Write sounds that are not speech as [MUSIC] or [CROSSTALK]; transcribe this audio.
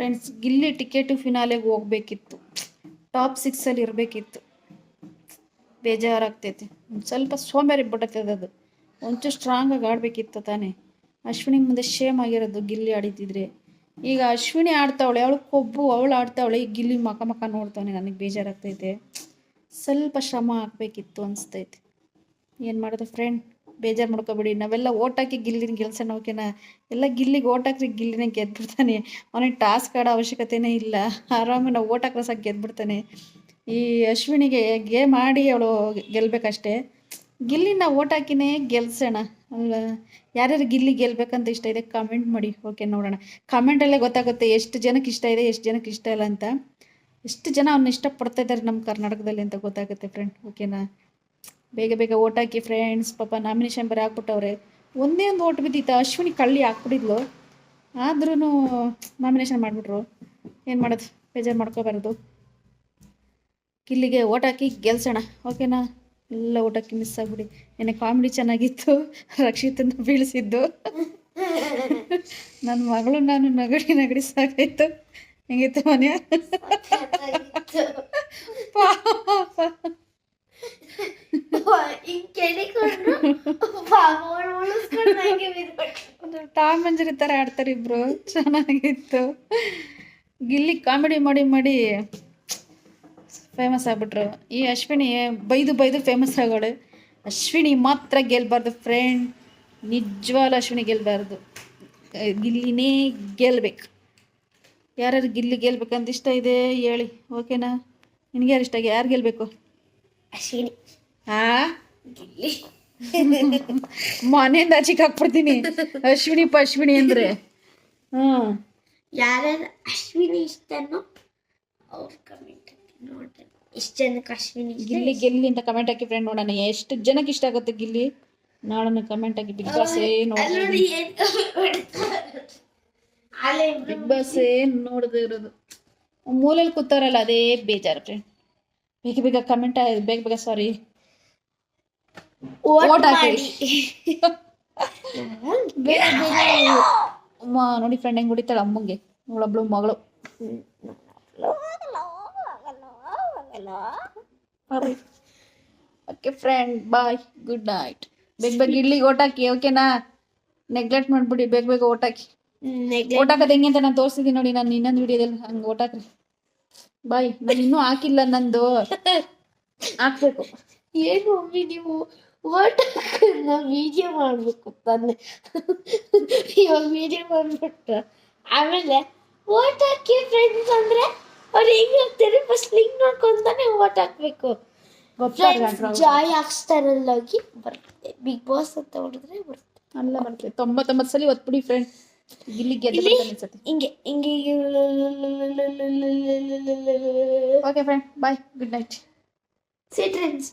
Friends Gilli ticket ಫಿನಾಲೆಗೆ ಹೋಗ್ಬೇಕಿತ್ತು. Top ಸಿಕ್ಸಲ್ಲಿ ಇರಬೇಕಿತ್ತು. ಬೇಜಾರಾಗ್ತೈತೆ. ಒಂದು ಸ್ವಲ್ಪ ಸೋಂಬೇರಿ ಬಿಡತ್ತದ ಅದು. ಒಂಚೂರು ಸ್ಟ್ರಾಂಗಾಗಿ ಆಡಬೇಕಿತ್ತು ತಾನೇ. ಅಶ್ವಿನಿ ಮುಂದೆ ಶೇಮ್ ಆಗಿರೋದು ಗಿಲ್ಲಿ ಆಡಿದ್ದಿದ್ರೆ ಈಗ ಅಶ್ವಿನಿ ಆಡ್ತಾವಳೆ, ಅವಳು ಕೊಬ್ಬು, ಅವಳು ಆಡ್ತಾವಳೆ ಈಗ ಗಿಲ್ಲಿ ಮಕ ಮಕ ನೋಡ್ತಾವನೆ. ನನಗೆ ಬೇಜಾರಾಗ್ತೈತೆ. ಸ್ವಲ್ಪ ಶ್ರಮ ಹಾಕ್ಬೇಕಿತ್ತು ಅನಿಸ್ತೈತೆ. ಏನು ಮಾಡೋದು ಫ್ರೆಂಡ್ ಬೇಜಾರು ಮಾಡ್ಕೊಬೇಡಿ. ನಾವೆಲ್ಲ ಓಟಾಕಿ ಗಿಲ್ಲಿನ ಗೆಲ್ಸೋಣ ಓಕೆನಾ? ಎಲ್ಲ ಗಿಲ್ಲಿಗೆ ಓಟ್ ಹಾಕ್ರಿ ಗಿಲ್ಲಿನ ಗೆದ್ಬಿಡ್ತಾನೆ. ಅವನಿಗೆ ಟಾಸ್ಕ್ ಆಡೋ ಅವಶ್ಯಕತೆನೇ ಇಲ್ಲ. ಆರಾಮಾಗಿ ನಾವು ಓಟ್ ಹಾಕಿದ್ರೆ ಸಾಕು ಗೆದ್ಬಿಡ್ತಾನೆ. ಈ ಅಶ್ವಿನಿಗೆ ಗೇಮ್ ಆಡಿ ಅವಳು ಗೆಲ್ಬೇಕಷ್ಟೇ. ಗಿಲ್ಲಿನ ಓಟ್ ಹಾಕಿನೇ ಗೆಲ್ಸೋಣ. ಅಲ್ಲ ಯಾರ್ಯಾರು ಗಿಲ್ಲಿ ಗೆಲ್ಬೇಕಂತ ಇಷ್ಟ ಇದೆ ಕಮೆಂಟ್ ಮಾಡಿ. ಓಕೆ, ನೋಡೋಣ. ಕಮೆಂಟಲ್ಲೇ ಗೊತ್ತಾಗುತ್ತೆ ಎಷ್ಟು ಜನಕ್ಕೆ ಇಷ್ಟ ಇದೆ, ಎಷ್ಟು ಜನಕ್ಕೆ ಇಷ್ಟ ಇಲ್ಲ ಅಂತ. ಎಷ್ಟು ಜನ ಅವ್ನ ಇಷ್ಟಪಡ್ತಾ ಇದ್ದಾರೆ ನಮ್ಮ ಕರ್ನಾಟಕದಲ್ಲಿ ಅಂತ ಗೊತ್ತಾಗುತ್ತೆ ಫ್ರೆಂಡ್ ಓಕೆನಾ? ಬೇಗ ಬೇಗ ಓಟ್ ಹಾಕಿ ಫ್ರೆಂಡ್ಸ್ ಪಾಪ ನಾಮಿನೇಷನ್ ಬರೀ ಹಾಕ್ಬಿಟ್ಟವ್ರೆ ಒಂದೇ ಒಂದು ಓಟ್ ಬಿದ್ದಿತ್ತು ಅಶ್ವಿನಿ ಕಳ್ಳಿ ಹಾಕ್ಬಿಟ್ಟಿದ್ಲು. ಆದ್ರೂ ನಾಮಿನೇಷನ್ ಮಾಡಿಬಿಟ್ರು. ಏನು ಮಾಡೋದು? ಬೇಜಾರು ಮಾಡ್ಕೋಬಾರ್ದು. ಗಿಲ್ಲಿಗೆ ಓಟ್ ಹಾಕಿ ಗೆಲ್ಸೋಣ. ಓಕೆನಾ ಎಲ್ಲ ಓಟ್ ಹಾಕಿ ಮಿಸ್ ಆಗ್ಬಿಡಿ. ಏನೇ ಕಾಮಿಡಿ ಚೆನ್ನಾಗಿತ್ತು. ರಕ್ಷಿತನ ಬೀಳಿಸಿದ್ದು. ನನ್ನ ಮಗಳು ನಾನು ನಗಡಿ ನಗಡಿ ಸಾಕಾಯ್ತು. ಹೆಂಗಿತ್ತು ಮನೆಯ? ಕೆಡಿಕೊಂಡು ತರ ಆಡ್ತಾರೆ ಇಬ್ರು. ಚೆನ್ನಾಗಿತ್ತು. ಗಿಲ್ಲಿ ಕಾಮಿಡಿ ಮಾಡಿ ಮಾಡಿ ಫೇಮಸ್ ಆಗ್ಬಿಟ್ರು. ಈ ಅಶ್ವಿನಿ ಬೈದು ಬೈದು ಫೇಮಸ್ ಆಗೋಳು. ಅಶ್ವಿನಿ ಮಾತ್ರ ಗೆಲ್ಬಾರ್ದು ಫ್ರೆಂಡ್ ನಿಜವಾಗ್ಲೂ ಅಶ್ವಿನಿ ಗೆಲ್ಬಾರ್ದು. ಗಿಲ್ಲಿನೇ ಗೆಲ್ಬೇಕು. ಯಾರ್ಯಾರು ಗಿಲ್ಲಿ ಗೆಲ್ಬೇಕಂತ ಇಷ್ಟ ಇದೆ ಹೇಳಿ. ಓಕೆನಾ ನಿನಗೆ ಯಾರು ಇಷ್ಟ ಯಾರು ಗೆಲ್ಬೇಕು? ಅಶ್ವಿನಿ. ಹಾ ಗಿಲ್ಲಿ. ಮನೆಯಿಂದ ಆಚೆಗೆ ಹಾಕ್ಬಿಡ್ತೀನಿ ಅಶ್ವಿನಿ ಪಶ್ವಿನಿ ಅಂದ್ರೆ. ಹ್ಮ್. ಯಾರ್ಯಾರು ಅಶ್ವಿನಿ ಇಷ್ಟನೋ ಅವ್ರ ಕಮೆಂಟ್ ನೋಡ್ತಾರೆ ಎಷ್ಟು ಜನಕ್ಕೆ ಅಶ್ವಿನಿ ಇಷ್ಟ ಗಿಲ್ಲಿ ಗೆಲ್ಲಿ ಅಂತ ಕಮೆಂಟ್ ಹಾಕಿ ಫ್ರೆಂಡ್ ನೋಡೋಣ. ಎಷ್ಟು ಜನಕ್ಕೆ ಇಷ್ಟ ಆಗುತ್ತೆ ಗಿಲ್ಲಿ? ನಾಳೆ ಕಮೆಂಟ್ ಹಾಕಿ ಬಿಗ್ ಬಾಸ್ ಅಲ್ಲಿ ನೋಡಿ ಏನ್ ಬಿಗ್ ಬಾಸ್ ನೋಡದೇ ಇರೋದು. ಮೂಲೆಯಲ್ಲಿ ಕೂತಾರಲ್ಲ ಅದೇ ಬೇಜಾರು. ಫ್ರೆಂಡ್ ಬೇಗ ಬೇಗ ಕಮೆಂಟ್ ಬೇಗ ಬೇಗ ಸಾರಿ ಹಾಕಿ. [LAUGHS] ಅಮ್ಮ ನೋಡಿ ಫ್ರೆಂಡ್ ಹೆಂಗ್ ಹೊಡಿತಾಳೆ ಅಮ್ಮಂಗೆ. ಅವಳೊಬ್ಳು ಮಗಳು. Okay friend bye good night ಬೇಗ ಬೇಗ ಇಲ್ಲಿ ಓಟ್ ಹಾಕಿ ಓಕೆನಾ ನೆಗ್ಲೆಕ್ಟ್ ಮಾಡ್ಬಿಡಿ ಬೇಗ ಬೇಗ ಓಟ್ ಹಾಕಿ ಓಟ್ ಹಾಕೋದು ಹೆಂಗೆ ಅಂತ ನಾನು ತೋರಿಸಿದ್ದೀನಿ ನೋಡಿ ನಾನು ಇನ್ನೊಂದು ವಿಡಿಯೋದಲ್ಲಿ ಹಂಗೆ ಓಟ್ ಹಾಕ್ರಿ ಬಾಯ್ ನಾನು ಇನ್ನೂ ಹಾಕಿಲ್ಲ ನಂದು. [LAUGHS] ಹಾಕ್ಬೇಕು. ಏನು ಮಮ್ಮಿ ನೀವು? ಓಟ್ ನಾವು ವಿಡಿಯೋ ಮಾಡಬೇಕು ತಾನೆ. [LAUGHS] ಇವಾಗ ವಿಡಿಯೋ ಮಾಡ್ಬಿಟ್ರ. ಆಮೇಲೆ ಓಟ್ ಹಾಕಿ ಫ್ರೆಂಡ್ಸ್ ಅಂದ್ರೆ? ಅವ್ರು ಹೆಂಗೆ ಹಾಕ್ತಾರೆ ಫಸ್ಟ್ ಲಿಂಕ್ ನೋಡ್ಕೊಂತಾನೆ ಓಟ್ ಹಾಕಬೇಕು. ಜಾಯ್ ಹಾಕ್ಸ್ತಾರಲ್ಲ ಹೋಗಿ ಬರುತ್ತೆ. ಬಿಗ್ ಬಾಸ್ ಅಂತ ಹೊಡೆದ್ರೆ ಬರುತ್ತೆ. ಅಲ್ಲ ಬರ್ತದೆ ತೊಂಬತ್ತೊಂಬತ್ತು ಸಲ ಒತ್ಬಿಡಿ ಫ್ರೆಂಡ್ ಇಲ್ಲಿ ಗೆದ್ದು ಇಲ್ಲಿ? ಅನ್ಸುತ್ತೆ. ಹಿಂಗೆ ಹಿಂಗೆ okay friend bye good night see friends